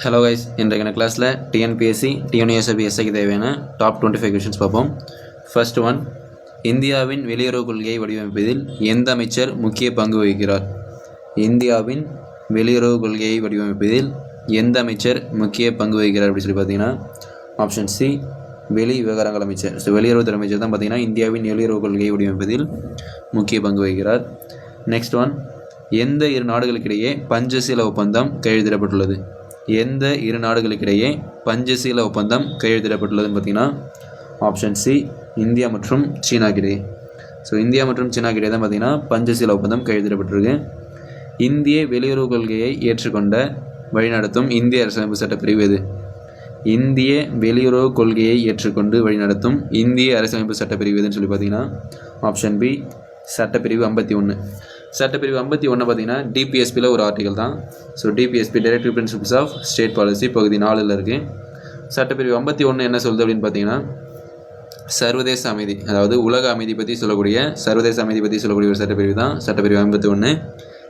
Hello guys இன்றைக்கான கிளாஸில் TNPSC TNUSRB எஸ்ஐக்கு தேவையான டாப் டுவெண்ட்டி ஃபைவ் கொஷின்ஸ் பார்ப்போம். ஃபர்ஸ்ட் ஒன் இந்தியாவின் வெளியுறவு கொள்கையை வடிவமைப்பதில் எந்த அமைச்சர் முக்கிய பங்கு வகிக்கிறார்? இந்தியாவின் வெளியுறவு கொள்கையை வடிவமைப்பதில் எந்த அமைச்சர் முக்கிய பங்கு வகிக்கிறார் அப்படின்னு சொல்லி பார்த்தீங்கன்னா ஆப்ஷன் சி வெளி விவகாரங்கள் அமைச்சர். ஸோ வெளியுறவுத்துறை அமைச்சர் தான் பார்த்தீங்கன்னா இந்தியாவின் வெளியுறவு கொள்கையை வடிவமைப்பதில் முக்கிய பங்கு வகிக்கிறார். நெக்ஸ்ட் ஒன் எந்த இரு நாடுகளுக்கிடையே பஞ்சசீல ஒப்பந்தம் கையெழுத்திடப்பட்டுள்ளது? எந்த இரு நாடுகளுக்கிடையே பஞ்சசீல ஒப்பந்தம் கையெழுத்திடப்பட்டுள்ளதுன்னு பார்த்தீங்கன்னா ஆப்ஷன் சி இந்தியா மற்றும் சீனாக்கிடையே. ஸோ இந்தியா மற்றும் சீனாக்கிடையே தான் பார்த்தீங்கன்னா பஞ்சசீல ஒப்பந்தம் கையெழுத்திடப்பட்டிருக்கு. இந்திய வெளியுறவு கொள்கையை ஏற்றுக்கொண்ட வழிநடத்தும் இந்திய அரசியலமைப்பு சட்டப்பிரிவு எது? இந்திய வெளியுறவு கொள்கையை ஏற்றுக்கொண்டு வழிநடத்தும் இந்திய அரசியலமைப்பு சட்டப்பிரிவு எதுன்னு சொல்லி பார்த்தீங்கன்னா ஆப்ஷன் பி சட்டப்பிரிவு ஐம்பத்தி ஒன்று சட்டப்பிரிவு ஐம்பத்தி ஒன்று பார்த்தீங்கன்னா டிபிஎஸ்பியில் ஒரு ஆர்டிகல் தான். So DPSP directive principles of state policy பகுதி நாலில் இருக்குது சட்டப்பிரிவு ஐம்பத்தி ஒன்று என்ன சொல்லுது அப்படின்னு பார்த்தீங்கன்னா சர்வதேச அமைதி அதாவது உலக அமைதி பற்றி சொல்லக்கூடிய சர்வதேச அமைதி பற்றி சொல்லக்கூடிய ஒரு சட்டப்பிரிவு தான். சட்டப்பிரிவு ஐம்பத்தி ஒன்று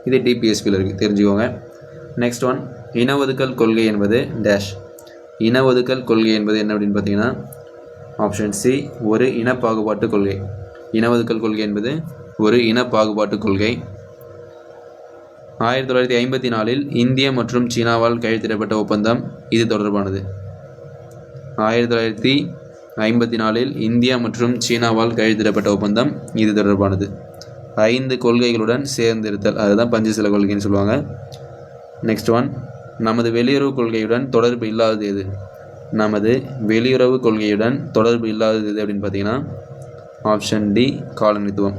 இது டிபிஎஸ்பியில் இருக்குது தெரிஞ்சுக்கோங்க. நெக்ஸ்ட் ஒன் இன ஒதுக்கல் கொள்கை என்பது டேஷ் இன ஒதுக்கல் கொள்கை என்பது என்ன அப்படின்னு பார்த்தீங்கன்னா ஆப்ஷன் சி ஒரு இன பாகுபாட்டு கொள்கை. இன ஒதுக்கல் கொள்கை என்பது ஒரு இன பாகுபாட்டு கொள்கை. ஆயிரத்தி தொள்ளாயிரத்தி ஐம்பத்தி நாலில் இந்திய மற்றும் சீனாவால் கையெழுத்திடப்பட்ட ஒப்பந்தம் இது தொடர்பானது. ஆயிரத்தி தொள்ளாயிரத்தி ஐம்பத்தி நாலில் இந்தியா மற்றும் சீனாவால் கையெழுத்திடப்பட்ட ஒப்பந்தம் இது தொடர்பானது. ஐந்து கொள்கைகளுடன் சேர்ந்திருத்தல் அதுதான் பஞ்சசில கொள்கைன்னு சொல்லுவாங்க. நெக்ஸ்ட் ஒன் நமது வெளியுறவு கொள்கையுடன் தொடர்பு இல்லாதது எது? நமது வெளியுறவு கொள்கையுடன் தொடர்பு இல்லாதது எது அப்படின்னு பார்த்தீங்கன்னா ஆப்ஷன் டி காலனித்துவம்.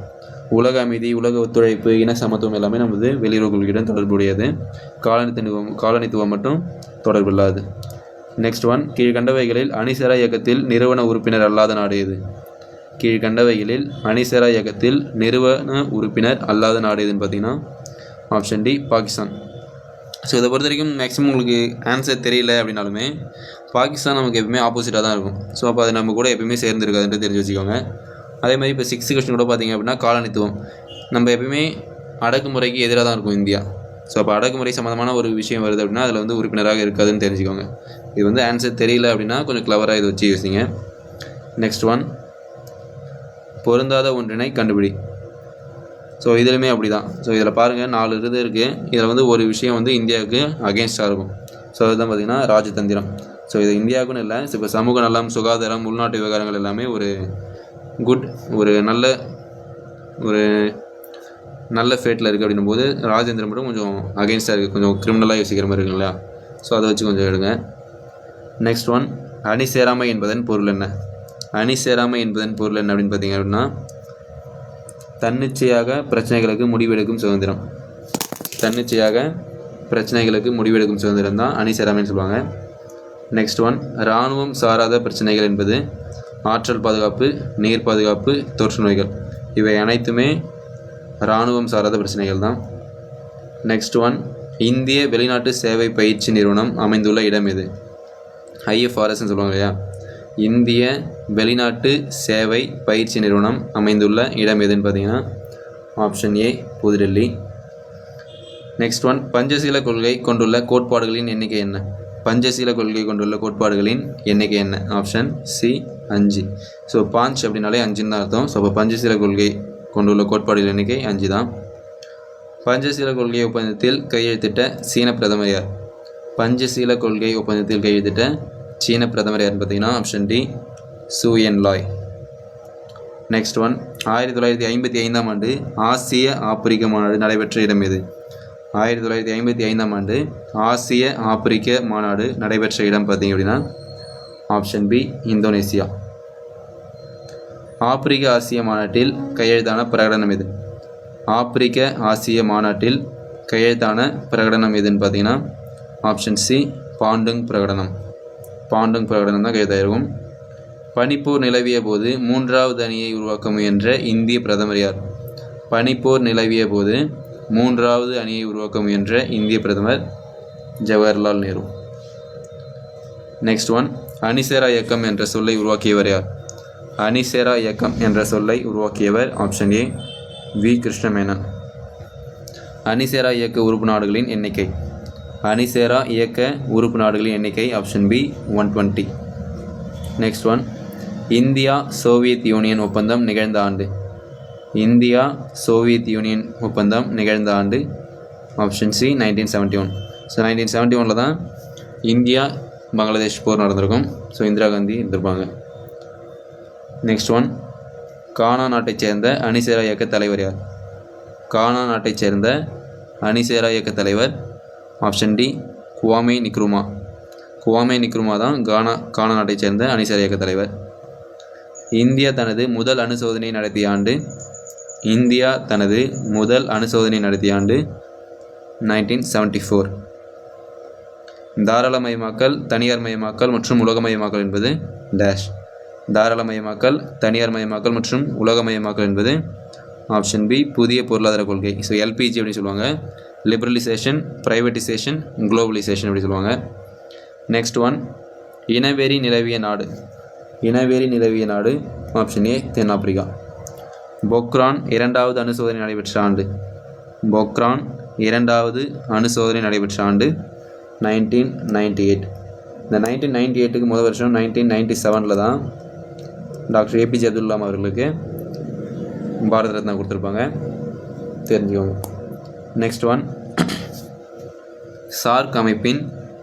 உலக அமைதி உலக ஒத்துழைப்பு இன சமத்துவம் எல்லாமே நமது வெளியுறவு தொடர்புடையது. காலனித்துவம் காலனித்துவம் மட்டும் தொடர்பில்லாது. நெக்ஸ்ட் ஒன் கீழ்கண்டவைகளில் அணிசரா இயக்கத்தில் நிறுவன உறுப்பினர் அல்லாத நாடு எது? கீழ்கண்டவைகளில் அணிசரா இயக்கத்தில் நிறுவன உறுப்பினர் அல்லாத நாடு எதுன்னு பார்த்தீங்கன்னா ஆப்ஷன் டி பாகிஸ்தான். ஸோ இதை பொறுத்த வரைக்கும் மேக்ஸிமம் உங்களுக்கு ஆன்சர் தெரியல அப்படின்னாலுமே பாகிஸ்தான் நமக்கு எப்பவுமே ஆப்போசிட்டாக தான் இருக்கும். ஸோ அப்போ அது நம்ம கூட எப்பயுமே சேர்ந்துருக்காதுன்ட்டு தெரிஞ்சு வச்சுக்கோங்க. அதே மாதிரி இப்போ சிக்ஸ்த் கொஸ்டின் கூட பார்த்தீங்க அப்படின்னா காலனித்துவம். நம்ம எப்பயுமே அடக்குமுறைக்கு எதிராக தான் இருக்கும் இந்தியா. ஸோ அப்போ அடக்குமுறை சம்மந்தமான ஒரு விஷயம் வருது அப்படின்னா அதில் வந்து உறுப்பினராக இருக்காதுன்னு தெரிஞ்சுக்கோங்க. இது வந்து ஆன்சர் தெரியல அப்படின்னா கொஞ்சம் கிளவராக இதை வச்சு யோசிங்க. நெக்ஸ்ட் ஒன் பொருந்தாத ஒன்றினை கண்டுபிடி. ஸோ இதுலையுமே அப்படி தான் ஸோ இதில் பாருங்கள் நாலு இது இருக்குது இதில் வந்து ஒரு விஷயம் வந்து இந்தியாவுக்கு அகேன்ஸ்டாக இருக்கும். ஸோ அதுதான் பார்த்திங்கன்னா ராஜதந்திரம். ஸோ இது இந்தியாவுக்குன்னு இல்லை இப்போ சமூக நலம் சுகாதாரம் உள்நாட்டு விவகாரங்கள் எல்லாமே ஒரு குட் ஒரு நல்ல ஒரு நல்ல ஃபேட்டில் இருக்குது அப்படின்னும் போது ராஜேந்திரம் மட்டும் கொஞ்சம் அகெயின்ஸ்டாக இருக்குது கொஞ்சம் கிரிமினலாக யோசிக்கிற மாதிரி இருக்கு இல்லையா ஸோ அதை வச்சு கொஞ்சம் எடுங்க. நெக்ஸ்ட் ஒன் அணி சேராமை என்பதன் பொருள் என்ன? அணி சேராமை என்பதன் பொருள் என்ன அப்படின்னு பார்த்தீங்க அப்படின்னா தன்னிச்சையாக பிரச்சனைகளுக்கு முடிவெடுக்கும் சுதந்திரம். தன்னிச்சையாக பிரச்சனைகளுக்கு முடிவெடுக்கும் சுதந்திரம் தான் அணி சேராமைன்னு சொல்லுவாங்க. நெக்ஸ்ட் ஒன் இராணுவம் சாராத பிரச்சனைகள் என்பது ஆற்றல் பாதுகாப்பு நீர் பாதுகாப்பு தொற்று நோய்கள். இவை அனைத்துமே இராணுவம் சாராத பிரச்சனைகள் தான். நெக்ஸ்ட் ஒன் இந்திய வெளிநாட்டு சேவை பயிற்சி நிறுவனம் அமைந்துள்ள இடம் எது? ஐஎஃப்ஆர்எஸ்ன்னு சொல்லுவாங்க இல்லையா? இந்திய வெளிநாட்டு சேவை பயிற்சி நிறுவனம் அமைந்துள்ள இடம் எதுன்னு பார்த்தீங்கன்னா option A Puthu Delhi. Next one Panchsheel கொள்கை கொண்டுள்ள கோட்பாடுகளின் எண்ணிக்கை என்ன? பஞ்சசீல கொள்கை கொண்டுள்ள கோட்பாடுகளின் எண்ணிக்கை என்ன? ஆப்ஷன் சி அஞ்சு. ஸோ பாஞ்ச் அப்படின்னாலே அஞ்சுன்னு தான் அர்த்தம். ஸோ அப்போ பஞ்சசீல கொள்கை கொண்டுள்ள கோட்பாடுகள் எண்ணிக்கை அஞ்சு தான். பஞ்சசீல கொள்கை ஒப்பந்தத்தில் கையெழுத்திட்ட சீன பிரதமர் யார்? பஞ்சசீல கொள்கை ஒப்பந்தத்தில் கையெழுத்திட்ட சீன பிரதமர் யாருன்னு பார்த்தீங்கன்னா option D Zhou Enlai next one ஆயிரத்தி தொள்ளாயிரத்தி ஐம்பத்தி ஐந்தாம் ஆண்டு ஆசிய ஆப்பிரிக்க மாநாடு நடைபெற்ற இடம் எது? ஆயிரத்தி தொள்ளாயிரத்தி ஐம்பத்தி ஐந்தாம் ஆண்டு ஆசிய ஆப்பிரிக்க மாநாடு நடைபெற்ற இடம் பார்த்தீங்க அப்படின்னா ஆப்ஷன் பி இந்தோனேசியா. ஆப்பிரிக்க ஆசிய மாநாட்டில் கையெழுத்தான பிரகடனம் எது? ஆப்பிரிக்க ஆசிய மாநாட்டில் கையெழுத்தான பிரகடனம் எதுன்னு பார்த்தீங்கன்னா ஆப்ஷன் சி பாண்டுங் பிரகடனம். பாண்டுங் பிரகடனம் தான் கையெழுத்தாயிருக்கும் பனிப்போர் நிலவிய போது மூன்றாவது அணியை உருவாக்க முயன்ற இந்திய பிரதமர் யார்? பனிப்போர் நிலவிய போது மூன்றாவது அணியை உருவாக்க முயன்ற இந்திய பிரதமர் ஜவஹர்லால் நேரு. நெக்ஸ்ட் ஒன் அணிசேரா இயக்கம் என்ற சொல்லை உருவாக்கியவர் யார்? அணிசேரா இயக்கம் என்ற சொல்லை உருவாக்கியவர் ஆப்ஷன் ஏ வி கிருஷ்ணமேனன். அணிசேரா இயக்க உறுப்பு நாடுகளின் எண்ணிக்கை. அணிசேரா இயக்க உறுப்பு நாடுகளின் எண்ணிக்கை option B one twenty next one India Soviet Union ஒப்பந்தம் நிகழ்ந்த ஆண்டு. இந்தியா சோவியத் யூனியன் ஒப்பந்தம் நிகழ்ந்த ஆண்டு option C nineteen seventy one so nineteen seventy ஒனில் தான் இந்தியா பங்களாதேஷ் போர் நடந்திருக்கும். ஸோ இந்திரா காந்தி இருந்திருப்பாங்க நெக்ஸ்ட் ஒன் கானா நாட்டைச் சேர்ந்த அணிசேரா இயக்க தலைவர் யார்? கானா நாட்டைச் சேர்ந்த அணிசேரா இயக்க தலைவர் ஆப்ஷன் டி குவாமே நிக்ருமா. குவாமே நிக்ருமா தான் கானா கானா நாட்டைச் சேர்ந்த அணிசேரா இயக்க தலைவர். இந்தியா தனது முதல் அணுசோதனை நடத்திய ஆண்டு இந்தியா தனது முதல் அணுசோதனை நடத்திய ஆண்டு நைன்டீன் செவன்டி ஃபோர் தாராளமயமாக்கல் தனியார்மயமாக்கல் மற்றும் உலகமயமாக்கல் என்பது டேஷ் தாராளமயமாக்கல் தனியார்மயமாக்கல் மற்றும் உலகமயமாக்கல் என்பது ஆப்ஷன் பி புதிய பொருளாதார கொள்கை. ஸோ எல்பிஜி அப்படின்னு சொல்லுவாங்க. லிபரலைசேஷன் ப்ரைவேட்டைசேஷன் குளோபலைசேஷன் அப்படி சொல்லுவாங்க. நெக்ஸ்ட் ஒன் இனவெறி நிலவிய நாடு. இனவெறி நிலவிய நாடு ஆப்ஷன் ஏ தென்னாப்பிரிக்கா பொக்ரான் இரண்டாவது அணுசோதனை நடைபெற்ற ஆண்டு. பொக்ரான் இரண்டாவது அணுசோதனை நடைபெற்ற ஆண்டு நைன்டீன் நைன்டி எயிட் இந்த நைன்டீன் நைன்டி எயிட்டுக்கு முதல் வருஷம் நைன்டீன் நைன்டி செவனில் தான் டாக்டர் ஏபிஜே அப்துல் கலாம் அவர்களுக்கு பாரத ரத்னா கொடுத்துருப்பாங்க. தெரிஞ்சுக்கோங்க. நெக்ஸ்ட் ஒன் சார்க் அமைப்பின்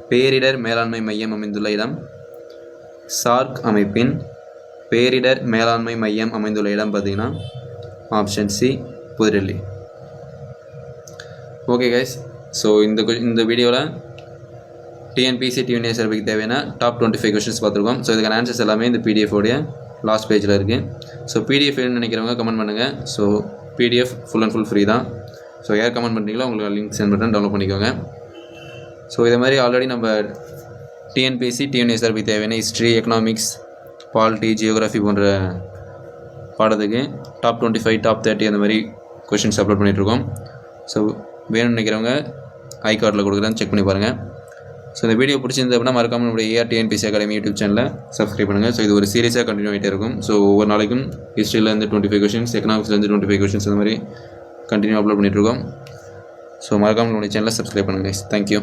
பேரிடர் மேலாண்மை மையம் அமைந்துள்ள இடம். சார்க் அமைப்பின் பேரிடர் மேலாண்மை மையம் அமைந்துள்ள இடம் பார்த்திங்கன்னா option C Puthu Delhi okay guys so இந்த இந்த வீடியோவில் டிஎன்பிசி டிஎன்எஸ்ஆர்பிக்கு தேவையான டாப் டுவெண்ட்டி ஃபைவ் கொஷின்ஸ் பார்த்துருக்கோம். ஸோ இதுக்கான ஆன்சர்ஸ் எல்லாமே இந்த பிடிஎஃப் உடைய லாஸ்ட் பேஜில் இருக்குது ஸோ பிடிஎஃப் வேணும்னு நினைக்கிறவங்க கமெண்ட் பண்ணுங்கள் so PDF full and full free தான். ஸோ யார் கமெண்ட் பண்ணுறீங்களோ உங்களுக்கு லிங்க் சென்ட் பண்ணுறேன் டவுன்லோட் பண்ணிக்கோங்க. ஸோ இதே மாதிரி ஆல்ரெடி நம்ம டிஎன்பிஎஸ்சி டிஎன்எஸ்ஆர்பிக்கு தேவையான ஹிஸ்ட்ரி எக்கனாமிக்ஸ் பாலிட்டி ஜியோகிராஃபி போன்ற பாடத்துக்கு top twenty five top thirty அந்த மாதிரி கொஷின்ஸ் அப்லோட் பண்ணிகிட்ருக்கோம் ஸோ வேணும்னு நினைக்கிறவங்க ஐ கார்டில் கொடுக்குறேன். செக் பண்ணி பாருங்கள் ஸோ இந்த வீடியோ பிடிச்சிருந்தது அப்படின்னா மறக்காமல் நம்மளுடைய ஏஆர்டிஎன்பிசி அகாடமி யூடியூப் சேனலில் சப்ஸ்கிரைப் பண்ணுங்கள் ஸோ இது ஒரு சீரியஸாக கண்டினியூ ஆகிட்டே இருக்கும். ஸோ ஒவ்வொரு நாளைக்கும் ஹிஸ்ட்ரியிலேருந்து டுவெண்ட்டி ஃபைவ் கொஷின்ஸ் எக்கனாமிக்ஸ்லேருந்து டுவெண்ட்டி ஃபைவ் கொஷின்ஸ் அந்த மாதிரி கண்டினியூ அப்லோட் பண்ணிகிட்ருக்கோம் ஸோ மறக்காமல் நம்மளுடைய சேனலை சப்ஸ்கிரைப் பண்ணுங்கள் தேங்க்யூ